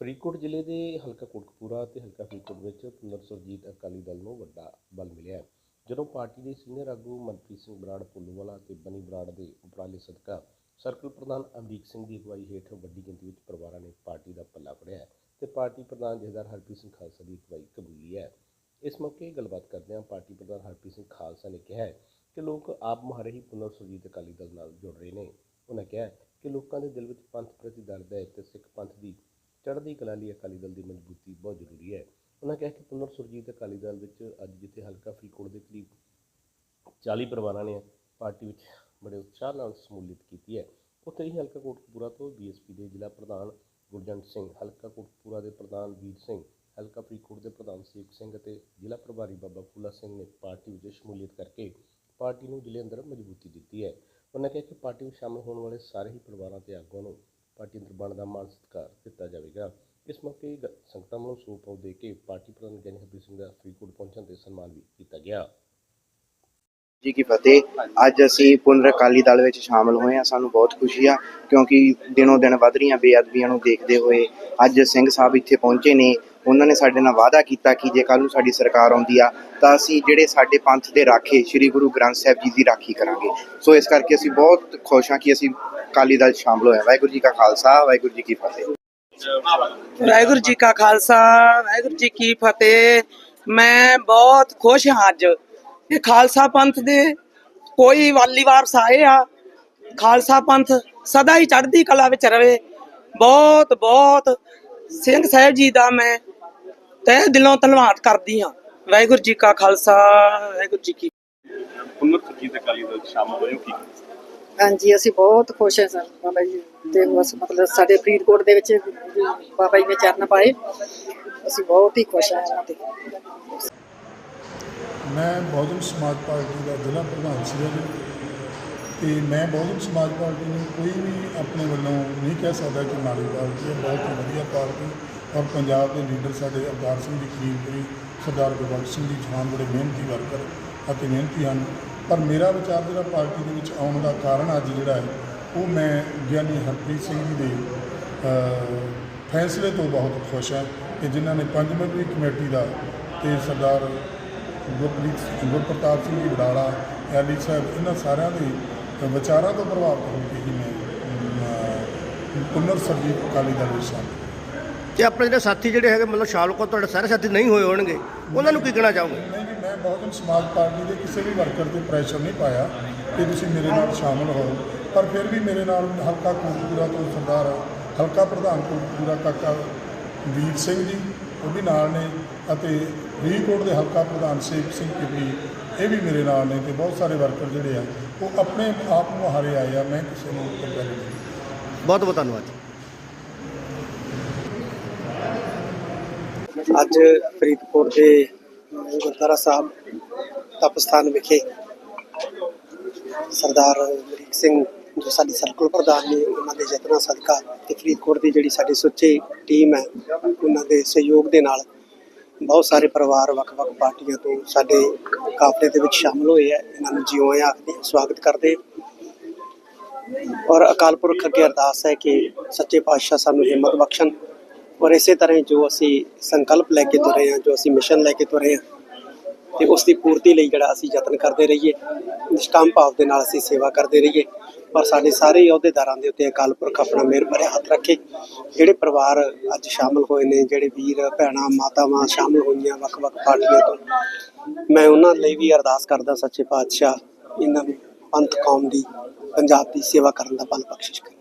ਫਰੀਦਕੋਟ ਜ਼ਿਲ੍ਹੇ ਦੇ ਹਲਕਾ ਕੋਟਕਪੂਰਾ ਤੇ ਹਲਕਾ ਫਰੀਦਕੋਟ ਵਿੱਚ ਪੁਨਰ ਸੁਰਜੀਤ ਅਕਾਲੀ ਦਲ ਨੂੰ ਵੱਡਾ ਬਲ ਮਿਲਿਆ ਹੈ। ਜਦੋਂ ਪਾਰਟੀ ਦੇ ਸੀਨੀਅਰ ਆਗੂ ਮਨਪ੍ਰੀਤ ਸਿੰਘ ਬਰਾੜ ਪੁੱਲੂਵਾਲਾ ਤੇ ਬਨੀ ਬਰਾੜ ਦੇ ਉਪਰਾਲੇ ਸਦਕਾ ਸਰਕਲ ਪ੍ਰਧਾਨ ਅਮਰੀਕ ਸਿੰਘ ਦੀ ਅਗਵਾਈ ਹੇਠ ਵੱਡੀ ਗਿਣਤੀ ਵਿੱਚ ਪਰਿਵਾਰਾਂ ਨੇ ਪਾਰਟੀ ਦਾ ਪੱਲਾ ਫੜਿਆ ਹੈ ਤੇ ਪਾਰਟੀ ਪ੍ਰਧਾਨ ਜਥੇਦਾਰ ਹਰਪ੍ਰੀਤ ਸਿੰਘ ਖਾਲਸਾ ਦੀ ਅਗਵਾਈ ਕਬੂਲੀ ਹੈ ਇਸ ਮੌਕੇ ਗੱਲਬਾਤ ਕਰਦਿਆਂ ਪਾਰਟੀ ਪ੍ਰਧਾਨ ਹਰਪ੍ਰੀਤ ਸਿੰਘ ਖਾਲਸਾ ਨੇ ਕਿਹਾ ਕਿ ਲੋਕ ਆਪ ਮੁਹਾਰੇ ਹੀ ਪੁਨਰ ਸੁਰਜੀਤ ਅਕਾਲੀ ਦਲ ਨਾਲ ਜੁੜ ਰਹੇ ਨੇ ਉਹਨਾਂ ਕਿਹਾ ਕਿ ਲੋਕਾਂ ਦੇ ਦਿਲ ਵਿੱਚ ਪੰਥ ਪ੍ਰਤੀ ਦਰਦ ਹੈ ਤੇ ਸਿੱਖ ਪੰਥ ਦੀ ਚੜ੍ਹਦੀ ਕਲਾ ਲਈ ਅਕਾਲੀ ਦਲ ਦੀ ਮਜ਼ਬੂਤੀ ਬਹੁਤ ਜ਼ਰੂਰੀ ਹੈ। ਉਹਨਾਂ ਕਿਹਾ ਕਿ ਪੁਨਰ ਸੁਰਜੀਤ ਅਕਾਲੀ ਦਲ ਵਿੱਚ ਅੱਜ ਜਿੱਥੇ ਹਲਕਾ ਫਰੀਦਕੋਟ ਦੇ ਕਰੀਬ 40 ਪਰਿਵਾਰਾਂ ਨੇ ਪਾਰਟੀ ਵਿੱਚ ਬੜੇ ਉਤਸ਼ਾਹ ਨਾਲ ਸਮੂਲੀਅਤ ਕੀਤੀ ਹੈ, ਉੱਥੇ ਹੀ ਹਲਕਾ ਕੋਟਕਪੂਰਾ ਤੋਂ ਬੀਐਸਪੀ ਦੇ ਜ਼ਿਲ੍ਹਾ ਪ੍ਰਧਾਨ ਗੁਰਜੰਟ ਸਿੰਘ, ਹਲਕਾ ਕੋਟਕਪੂਰਾ ਦੇ ਪ੍ਰਧਾਨ ਵੀਰ ਸਿੰਘ, ਹਲਕਾ ਫਰੀਦਕੋਟ ਦੇ ਪ੍ਰਧਾਨ ਸੇਖ ਸਿੰਘ ਅਤੇ ਜ਼ਿਲ੍ਹਾ ਪ੍ਰਭਾਰੀ ਬਾਬਾ ਫੂਲਾ ਸਿੰਘ ਨੇ ਪਾਰਟੀ ਵਿੱਚ ਸ਼ਮੂਲੀਅਤ ਕਰਕੇ ਪਾਰਟੀ ਨੂੰ ਜ਼ਿਲ੍ਹੇ ਅੰਦਰ ਮਜ਼ਬੂਤੀ ਦਿੱਤੀ ਹੈ। ਉਹਨਾਂ ਕਿਹਾ ਕਿ ਪਾਰਟੀ ਵਿੱਚ ਸ਼ਾਮਲ ਹੋਣ ਵਾਲੇ ਸਾਰੇ ਹੀ ਪਰਿਵਾਰਾਂ ਤੇ ਆਗੂਆਂ ਨੂੰ ਪਾਰਟੀ ਅੰਦਰ ਬਣਦਾ ਦਾ ਸਤਿਕਾਰ ਦਿੱਤਾ ਜਾਵੇਗਾ। ਇਸ ਮੌਕੇ ਸੰਗਤਾਂ ਵੱਲੋਂ ਸੂਪ ਆਉ ਦੇ ਕੇ ਪਾਰਟੀ ਪ੍ਰਧਾਨ ਗਿਆਨੀ ਹਰਪ੍ਰੀਤ ਸਿੰਘ ਦਾ ਫਰੀਦਕੋਟ ਪਹੁੰਚਣ ਤੇ ਸਨਮਾਨ ਵੀ ਕੀਤਾ ਗਿਆ। ਜੀ ਕੀ ਫਤਿਹ। ਅੱਜ ਅਸੀਂ ਪੁਨਰ ਅਕਾਲੀ ਦਲ ਵਿੱਚ ਸ਼ਾਮਲ ਹੋਏ ਹਾਂ। ਸਾਨੂੰ ਬਹੁਤ ਖੁਸ਼ੀ ਆ, ਕਿਉਂਕਿ ਦਿਨੋਂ ਦਿਨ ਵੱਧ ਰਹੀਆਂ ਬੇਅਦਬੀਆਂ ਨੂੰ ਦੇਖਦੇ ਹੋਏ ਅੱਜ ਸਿੰਘ ਸਾਹਿਬ ਇੱਥੇ ਪਹੁੰਚੇ ਨੇ। ਉਹਨਾਂ ਨੇ ਸਾਡੇ ਨਾਲ ਵਾਅਦਾ ਕੀਤਾ ਕਿ ਜੇ ਕੱਲ ਨੂੰ ਸਾਡੀ ਸਰਕਾਰ ਆਉਂਦੀ ਆ, ਤਾਂ ਅਸੀਂ ਜਿਹੜੇ ਸਾਡੇ ਪੰਥ ਦੇ ਰਾਖੇ, ਸ੍ਰੀ ਗੁਰੂ ਗ੍ਰੰਥ ਸਾਹਿਬ ਜੀ ਦੀ ਰਾਖੀ ਕਰਾਂਗੇ। ਸੋ ਇਸ ਕਰਕੇ ਅਸੀਂ ਬਹੁਤ ਖੁਸ਼ ਹਾਂ ਕਿ ਅਸੀਂ ਅਕਾਲੀ ਦਲ ਸ਼ਾਮਲ ਹੋਏ ਹਾਂ ਵਾਹਿਗੁਰੂ ਜੀ ਕਾ ਖਾਲਸਾ ਵਾਹਿਗੁਰੂ ਜੀ ਕੀ ਫਤਿਹ। ਵਾਹਿਗੁਰੂ ਜੀ ਕਾ ਖਾਲਸਾ ਵਾਹਿਗੁਰੂ ਜੀ ਕੀ ਫਤਿਹ। ਮੈਂ ਬਹੁਤ ਖੁਸ਼ ਹਾਂ ਅੱਜ ਇਹ ਖਾਲਸਾ ਪੰਥ ਦੇ ਕੋਈ ਵਾਲੀ ਵਾਰਸ ਆਏ ਆ। ਖਾਲਸਾ ਪੰਥ ਸਦਾ ਹੀ ਚੜ੍ਹਦੀ ਕਲਾ ਵਿੱਚ ਰਵੇ। ਬਹੁਤ ਬਹੁਤ ਸਿੰਘ ਸਾਹਿਬ ਜੀ ਦਾ ਮੈਂ ਤਹਿ ਦਿਲੋਂ ਧੰਨਵਾਦ ਕਰਦੀ ਹਾਂ। ਵਾਹਿਗੁਰੂ ਜੀ ਕਾ ਖਾਲਸਾ ਵਾਹਿਗੁਰੂ ਜੀ ਕੀ ਪੁਨਰ ਸੁਰਜੀਤ ਅਕਾਲੀ ਦਲ 'ਚ ਸ਼ਾਮਲ ਹੋਏ ਹੋ ਕੀ ਹਾਂਜੀ, ਅਸੀਂ ਬਹੁਤ ਖੁਸ਼ ਹਾਂ ਸਰ ਬਾਬਾ ਜੀ ਤੇ ਬਸ ਮਤਲਬ ਸਾਡੇ ਫਰੀਦਕੋਟ ਦੇ ਵਿੱਚ ਬਾਬਾ ਜੀ ਨੇ ਚਰਨ ਪਾਏ। ਅਸੀਂ ਬਹੁਤ ਹੀ ਖੁਸ਼ ਹਾਂ ਉਹਨਾਂ ਤੇ ਮੈਂ ਬਹੁਜਨ ਸਮਾਜ ਪਾਰਟੀ ਦਾ ਜ਼ਿਲ੍ਹਾ ਪ੍ਰਧਾਨ ਸੀ ਜੀ। ਤੇ ਮੈਂ ਬਹੁਜਨ ਸਮਾਜ ਪਾਰਟੀ ਨੂੰ ਕੋਈ ਵੀ ਆਪਣੇ ਵੱਲੋਂ ਨਹੀਂ ਕਹਿ ਸਕਦਾ ਕਿ ਮਾੜੀ ਪਾਰਟੀ ਹੈ, ਬਹੁਤ ਹੀ ਵਧੀਆ ਪਾਰਟੀ ਔਰ ਪੰਜਾਬ ਦੇ ਲੀਡਰ ਸਾਡੇ ਅਵਤਾਰ ਸਿੰਘ ਜੀ ਖੀਰਪੁਰੀ ਸਰਦਾਰ ਗੁਰਬਖਸ਼ ਸਿੰਘ ਜੀ ਜਵਾਨ ਬੜੇ ਮਿਹਨਤੀ ਵਰਕਰ। ਅਤੇ ਮਿਹਨਤੀ ਹਨ। ਪਰ ਮੇਰਾ ਵਿਚਾਰ ਜਿਹੜਾ ਪਾਰਟੀ ਦੇ ਵਿੱਚ ਆਉਣ ਦਾ ਕਾਰਨ ਅੱਜ ਜਿਹੜਾ ਹੈ ਉਹ ਮੈਂ ਗਿਆਨੀ ਹਰਪ੍ਰੀਤ ਸਿੰਘ ਜੀ ਦੇ ਫੈਸਲੇ ਤੋਂ ਬਹੁਤ ਖੁਸ਼ ਹਾਂ ਕਿ ਜਿਨ੍ਹਾਂ ਨੇ ਪੰਜ ਮੈਂਬਰੀ ਕਮੇਟੀ ਦਾ ਤੇ ਸਰਦਾਰ ਗੁਰਪ੍ਰੀਤ ਗੁਰਪ੍ਰਤਾਪ ਸਿੰਘ ਜੀ ਵਡਾਲਾ ਐਲੀ ਸਾਹਿਬ ਇਹਨਾਂ ਸਾਰਿਆਂ ਦੇ ਵਿਚਾਰਾਂ ਤੋਂ ਪ੍ਰਭਾਵਿਤ ਹੋ ਕੇ ਹੀ ਮੈਂ ਪੁਨਰ ਸਰਜੀਤ ਅਕਾਲੀ ਦਲ ਵਿੱਚ ਸ਼ਾਮਿਲ ਤੇ ਆਪਣੇ ਜਿਹੜੇ ਸਾਥੀ ਜਿਹੜੇ ਹੈਗੇ ਮਤਲਬ ਸ਼ਾਲਕੋ ਤੁਹਾਡੇ ਸਾਰੇ ਸਾਥੀ ਨਹੀਂ ਹੋਏ ਹੋਣਗੇ। ਉਹਨਾਂ ਨੂੰ ਕੀ ਕਹਿਣਾ ਚਾਹੋਗੇ? ਬਹੁਜਨ ਸਮਾਜ ਪਾਰਟੀ ਦੇ ਕਿਸੇ ਵੀ ਵਰਕਰ ਤੇ ਪ੍ਰੈਸ਼ਰ ਨਹੀਂ ਪਾਇਆ ਕਿ ਤੁਸੀਂ ਮੇਰੇ ਨਾਲ ਸ਼ਾਮਲ ਹੋ ਪਰ ਫਿਰ ਵੀ ਮੇਰੇ ਨਾਲ ਹਲਕਾ ਕੋਟਪੂਰਾ ਤੋਂ ਸਰਦਾਰ ਹਲਕਾ ਪ੍ਰਧਾਨ ਕੋਟਪੂਰਾ ਕਾਕਾ ਵੀਰ ਸਿੰਘ ਜੀ ਉਹ ਵੀ ਨਾਲ ਨੇ ਅਤੇ ਫਰੀਦਕੋਟ ਦੇ ਹਲਕਾ ਪ੍ਰਧਾਨ ਸੇਵਕ ਸਿੰਘ ਕਿਬਲੀ ਇਹ ਵੀ ਮੇਰੇ ਨਾਲ ਨੇ ਤੇ ਬਹੁਤ ਸਾਰੇ ਵਰਕਰ ਜਿਹੜੇ ਆ ਉਹ ਆਪਣੇ ਆਪ ਨੂੰ ਹਾਰੇ ਆਏ ਆ। ਮੈਂ ਕਿਸੇ ਨੂੰ ਕੰਪੇਅਰ ਨਹੀਂ ਕੀਤਾ। ਬਹੁਤ ਬਹੁਤ ਧੰਨਵਾਦ ਅੱਜ ਫਰੀਦਕੋਟ ਦੇ ਗੁਰਦੁਆਰਾ ਸਾਹਿਬ, ਤਪਸਥਾਨ ਵਿਖੇ ਸਰਦਾਰ ਅਮਰੀਕ ਸਿੰਘ ਜੋ ਸਾਡੀ ਸਰਕਲ ਪ੍ਰਧਾਨ ਨੇ, ਉਹਨਾਂ ਦੇ ਯਤਨਾਂ ਸਦਕਾ ਤੇ ਫਰੀਦਕੋਟ ਦੀ ਜਿਹੜੀ ਸਾਡੀ ਸੁੱਚੀ ਟੀਮ ਹੈ, ਉਹਨਾਂ ਦੇ ਸਹਿਯੋਗ ਦੇ ਨਾਲ ਬਹੁਤ ਸਾਰੇ ਪਰਿਵਾਰ ਵੱਖ-ਵੱਖ ਪਾਰਟੀਆਂ ਤੋਂ ਸਾਡੇ ਕਾਫਲੇ ਦੇ ਵਿੱਚ ਸ਼ਾਮਲ ਹੋਏ ਆ ਇਹਨਾਂ ਨੂੰ ਜਿਉਂ ਆਖਦੇ, ਸਵਾਗਤ ਕਰਦੇ। ਔਰ ਅਕਾਲ ਪੁਰਖ ਅੱਗੇ ਅਰਦਾਸ ਹੈ ਕਿ ਸੱਚੇ ਪਾਤਸ਼ਾਹ ਸਾਨੂੰ ਹਿੰਮਤ ਬਖਸ਼ਣ। ਔਰ ਇਸੇ ਤਰ੍ਹਾਂ ਹੀ ਜੋ ਅਸੀਂ ਸੰਕਲਪ ਲੈ ਕੇ ਤੁਰੇ ਹਾਂ, ਜੋ ਅਸੀਂ ਮਿਸ਼ਨ ਲੈ ਕੇ ਤੁਰੇ ਹਾਂ, ਤੇ ਉਸ ਦੀ ਪੂਰਤੀ ਲਈ ਜਿਹੜਾ ਅਸੀਂ ਯਤਨ ਕਰਦੇ ਰਹੀਏ, ਨਿਸ਼ਕਾਮ ਭਾਵ ਦੇ ਨਾਲ ਅਸੀਂ ਸੇਵਾ ਕਰਦੇ ਰਹੀਏ ਪਰ ਸਾਡੇ ਸਾਰੇ ਅਹੁਦੇਦਾਰਾਂ ਦੇ ਉੱਤੇ ਅਕਾਲ ਪੁਰਖ ਆਪਣਾ ਮਿਹਰ ਭਰਿਆ ਹੱਥ ਰੱਖੇ। ਜਿਹੜੇ ਪਰਿਵਾਰ ਅੱਜ ਸ਼ਾਮਲ ਹੋਏ ਨੇ, ਜਿਹੜੇ ਵੀਰ, ਭੈਣਾਂ, ਮਾਤਾਵਾਂ ਸ਼ਾਮਲ ਹੋਈਆਂ ਵੱਖ-ਵੱਖ ਪਾਰਟੀਆਂ ਤੋਂ, ਮੈਂ ਉਹਨਾਂ ਲਈ ਵੀ ਅਰਦਾਸ ਕਰਦਾ, ਸੱਚੇ ਪਾਤਸ਼ਾਹ, ਇਹਨਾਂ ਨੂੰ ਪੰਥ ਕੌਮ ਦੀ, ਪੰਜਾਬ ਦੀ ਸੇਵਾ ਕਰਨ ਦਾ ਬਲ ਬਖਸ਼ਿਸ਼ ਕਰੇ।